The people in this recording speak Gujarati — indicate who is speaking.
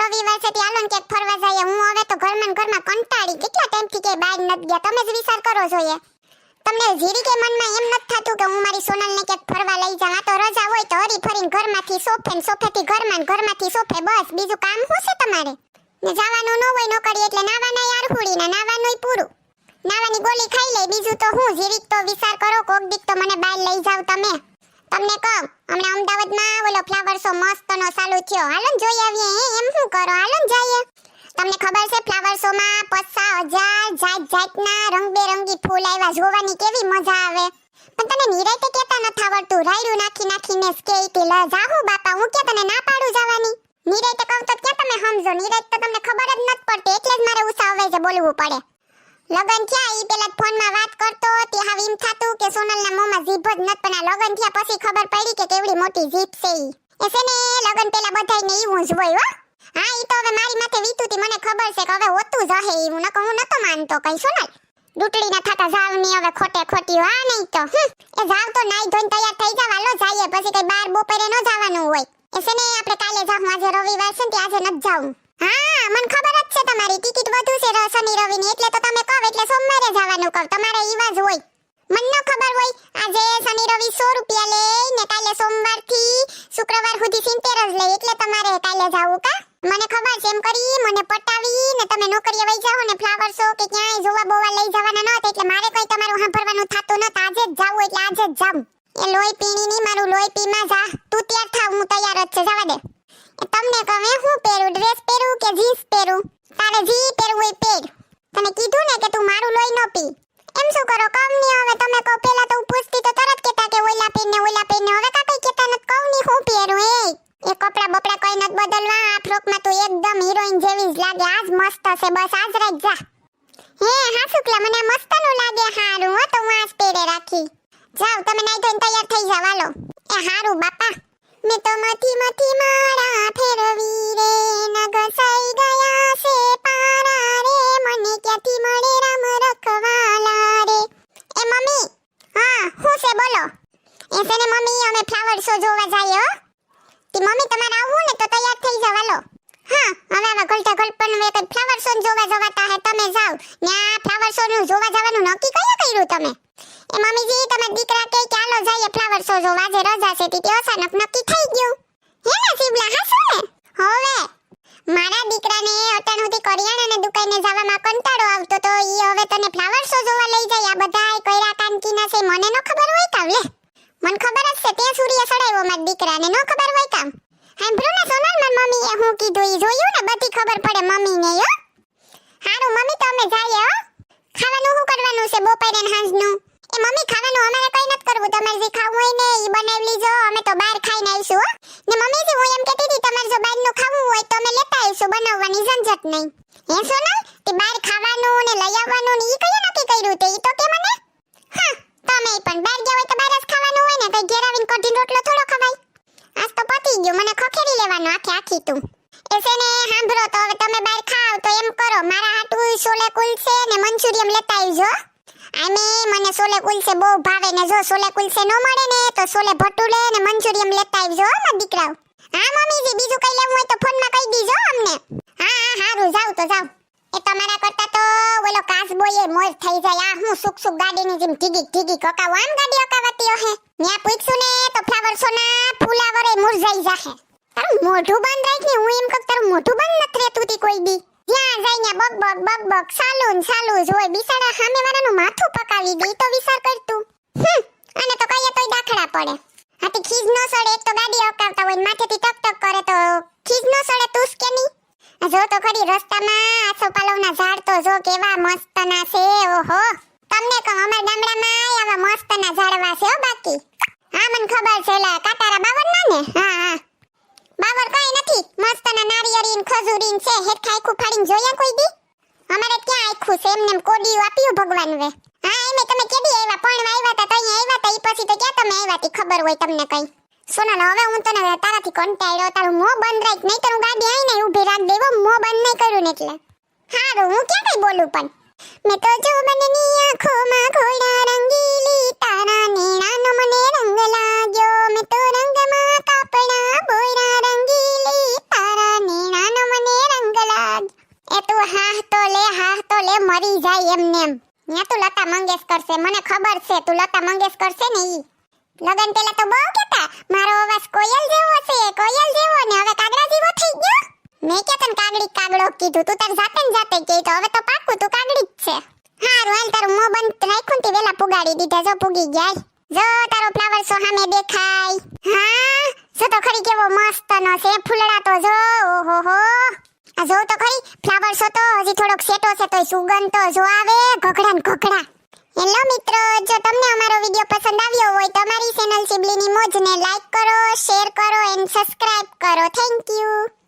Speaker 1: રવિવાર છે ત્યાં ને ફરવા જઈએ. હું હવે તો ઘરમાં ઘરમાં કંટાળી કેટલા ટાઈમથી કે બહાર નથી ગયા. તમે જ વિચાર કરો જોઈએ. તમને જીરી કે મનમાં એમ નથી થતું કે હું મારી સોનલને ક્યાંક ફરવા લઈ જાઉં. આ તો રજા હોય તો હરી ફરીને ઘરમાંથી સોફે ને સોફેથી ઘરમાં ઘરમાંથી સોફે. બસ, બીજું કામ શું છે તમારે? ને જવાનું ન હોય નોકરી એટલે નાવાના યાર હુડી ને નાવાનું પૂરું. નાવાની ગોલી ખાઈ લે, બીજું તો હું જીરીક તો વિચાર કરો, કોક દીક તો મને બહાર લઈ જાવ તમે. તમને કહું હમણાં અમદાવાદમાં ઓલો ફ્લાવર શો મસ્તનો ચાલુ થયો. હાલો જોઈ આવીએ એમ શું કરો? હાલો જઈએ. તમને ખબર છે ફ્લાવર શો માં પચાસ હજાર જાત જાતના રંગબેરંગી ફૂલ આવ્યા જોવાની કેવી મજા આવે? પણ તને નિરાયતે કેતા નથી આવડતું. રાયડું નાખી નાખીને સ્કેટી લ. જાહુ બાપા, હું કે તને ના પાડું જવાની? નિરાયતે કહું તો ક્યાં તમે સમજો? નિરાયત તો તમને ખબર જ નથી પડતી. એટલે જ મારે ઉસાવે છે બોલવું પડે. લગન થયા, ઈ પેલા ફોનમાં વાત કરતો તે હવે એમ થાતું કે સોનલના મોમાં જીભ જ નત પણ આ લગન થયા પછી ખબર પડી કે કેવડી મોટી જીભ છે ઈ. એ ને, લગન પેલા બધાયને એવું જ હોય, હો. ઈ તો હવે મારી માથે વીતું તી, મને ખબર છે કે હવે હોતું જ હે એવું નકો હું નતો માનતો કઈ, સોનલ. ડૂટડી ના થાતા જાવની હવે ખોટે ખોટી, હા નહીં તો એ જાવ તો નાઈ ધોઈને તૈયાર થઈ જાવ હાલો જઈએ, પછી કઈ બાર બપોરે ન જવાનું હોય. એ છે ને, આપણે કાલે જાવ આજે રવિવાર છે ને આજે નથી જાવું હા, મને ખબર છે તમારી ટિકિટ વધુ છે શનિ રવિની, એટલે તો તમે કહો, એટલે સોમવારે જવાનું કહો. તમારે ઈવાજ હોય. મને ન ખબર હોય, આજે શનિ, રવિ 100 રૂપિયા લે, ને કાલે સોમવારથી શુક્રવાર સુધી સિત્તેર જ લે, એટલે તમારે કાલે જાવું કા? મને ખબર છે, એમ કરી, મને પટાવી, ને તમે નોકરીએ વઈ જાઓ ને ફ્લાવર શો કે ક્યાંય જોવા બોવા લઈ જવાના નહોતા એટલે મારે કઈ તમારું સાંભળવાનું થતું નતું આજે જ જાવું, એટલે આજે જ જામ એ લોહી પીણી ની, મારું લોહી પીમાં જા. તું તૈયાર થા હું તૈયાર જ છે. જવા દે. તમને કહે, હું પહેરું ડ્રેસ પહેરું કે જીન્સ પહેરું? તારે જી પહેરવું એ પહેર. તને કીધું ને કે તું મારું લોહી ન પી. એમ શું કરો? કમની હવે તમે કહો પેલા તો હું તો તરત કેતા કે ઓલા પહેરને ઓલા પહેરને. હવે કા કઈ કેતા ન કહું ની હું પહેરું, એ? એ કપડા બપડા કઈ નથી બદલવા. આ ફ્રોકમાં તો એકદમ હિરોઈન જેવી જ લાગે. આજ મસ્ત છે, બસ આજ રાખ, જા. હે હા શુક્લા મને મસ્તનું લાગે હારું. હો, તો હું આજ પહેરે રાખી. જાવ, તમે નાઈ ધોઈને તૈયાર થઈ જાવ હાલો. એ હારું, બાપા. મેં તો મથી મથી મારા ફેરવી રે નગસાઈ જોવા જાય, હો. કે મમ્મી, તમારે આવવું ને તો તૈયાર થઈ જાવ, હાલો. હા, હવે આવા ગલટા પણ મેં કઈ ફ્લાવર શો જોવા જવાતા હે, તમે જાવ ને આ ફ્લાવર શો નું જોવા જવાનું નક્કી કયા કર્યું તમે? એ મમ્મીજી, તમારા દીકરા કે ચાલો જઈએ ફ્લાવર શો જોવા. જે રજા છે તે અચાનક નક્કી થઈ ગયું. હે ને શિવલા હાસો ને? હવે. મારા દીકરાને અટાણ સુધી કરિયાણાની દુકાને જવામાં કંટાળો આવતો તો ઈ હવે તને ફ્લાવર શો જોવા લઈ જાય. આ બધાય કયરા કાનકીના છે, મને ન ખબર હોય કામ લે મને ખબર જ છે તે સૂર્ય સડાવ્યો મારા દીકરાને. ન ખબર હોય કામ. સાંભળ્યું ને સોનલ માર મમ્મીએ હું કીધું, ઈ જોયું ને? બધી ખબર પડે મમ્મીને યો હારું, મમ્મી તો અમે જઈએ, હો. ખાવાનું શું કરવાનું છે, બપોરે ને સાંજનું? એ મમ્મી, ખાવાનું અમારે કઈ નથી કરવું. તમારે જે ખાવું હોય ને, ઈ બનાવી લીજો. અમે તો બહાર ખાઈને આવીશું, હો. ને મમ્મીજી હું એમ કહેતી હતી, તમારે જો બહારનું ખાવું હોય તો અમે લેતા આવીશું, બનાવવાની ઝંઝટ નહીં. હે, સોનલ? તે બહાર ખાવાનું ને લઈ આવવાનું ને ઈ કયા નક્કી કર્યું તે? ઈ તો કે મને? હા. તમે પણ. બહાર ગયા હોય તો બહાર જ ખાવાનું હોય ને, તો ઘેર આવીને કઢીને રોટલો થોડો ખવાય. આજ તો પતી ગયું, મને ખખેડી લેવાનો આખે આખી તું. એસે ને, સાંભળો તો, હવે તમે બહાર ખાવ તો એમ કરો, મારા હાટું છોલે કુલચે ને મંચુરિયમ લેતા આવજો. અને મને છોલે કુલચે બહુ ભાવે ને, જો છોલે કુલચે ન મળે ને, તો છોલે ભટુલે ને મંચુરિયમ લેતા આવજો મારા દીકરાઓ. હા, મમ્મીજી, બીજું કઈ લેવું હોય તો ફોનમાં કહી દીજો અમને. હા હા સારું જાવ તો તો કાસબોય મોજ થઈ જાય. આ હું સુક સુક ગાડીની જેમ ટીગી ટીગી કકાવ આમ ગાડી અકાવતી હે? ન્યા પૂછ્યું ને તો ફ્લાવર ફૂલાવરે મુરઝાઈ જાહે. તારું મોઢું બંધ રાખ ને, હું એમ કહું તારું મોઢું બંધ નથી રહેતું તી કોઈ બી જ્યાં જઈને બક બક બક બક સાલું સાલું જ બિસાડા સામે વાળાનું માથું પકાવી દે તો વિચાર કરતું અને તો કહીએ તોય દાખલા પડે. હાથી ખીજ નો સડે, એક તો ગાડી અકાવતા હોય ને માથેથી ટક ટક કરે તો ખીજ નો સડે તું કે જો તો ખરી રસ્તામાં આસોપાલવના ઝાડ તો જો કેવા મસ્તના છે, ઓહો. તમને કહું અમારા ગામડામાં આવા મસ્તના ઝાડવા છે બાકી. હા, મને ખબર છે, લા, કાટારા બાવરના ને? હા હા. બાવર કઈ નથી. મસ્તના નારિયેળી ને ખજૂરી ને છે હેઠ ખાઈખું ફાડીને જોયા કોઈ દી? અમારે ક્યાં આખું છે? એમને કોડીયું આપ્યું ભગવાન વે. હા, એમે તમે કેદી આવ્યા પણ આવ્યા તા તઈ આવ્યા તા, ઈ પછી તો ક્યાં તમે આવ્યા તી? ખબર હોય તમને કઈ. સોનલ હવે હું તને તારાથી કંટાળ્યો તારું મોં બંધ રાખ નહીં તો હું ગાડી આઈને ઊભી રાખ દેવો, મોં બંધ નહીં કર્યું ને એટલે. હારું હું ક્યાં કઈ બોલું પણ મેં તો જો બનની આંખોમાં ઘોડા રંગીલી તારા નેણાનો મને રંગ લાગ્યો મેં તો રંગમાં કાપડા બોયરા રંગીલી તારા નેણાનો મને રંગ લાગ્યો એ તું હાહ તો લે હાહ તો લે મરી જાય એમ નેમ ત્યાં તું લતા મંગેશકર છે મને ખબર છે તું લતા મંગેશકર છે ને ઈ લગન પેલા તો બહુ કહેતા મારો અવાજ કોયલ જેવો છે કોયલ જેવો મેં કે તને કાગડી કાગડો કીધું? તું તાર જાતે જાતે કે તો હવે તો પાકું, તું કાગડી જ છે. હારું હાલ તારું મોં બંધ રાખ્યું તે વેલા પુગાડી દીધા, જો પુગી ગયા. જો તારો ફ્લાવર શો સામે દેખાય. હા? જો તો ખરી કેવો મસ્ત નો છે, ફૂલડા તો જો, ઓહો હો. આ જો તો ખરી ફ્લાવર શો તો હજી થોડોક સેટો છે તોય સુગંધ તો જો આવે, ઘઘડા ને ઘઘડા. હેલો મિત્રો, જો તમને અમારો વિડિયો પસંદ આવ્યો હોય તો અમારી ચેનલ સિબલીની મોજને લાઈક કરો શેર કરો એન્ડ સબસ્ક્રાઇબ કરો. Thank you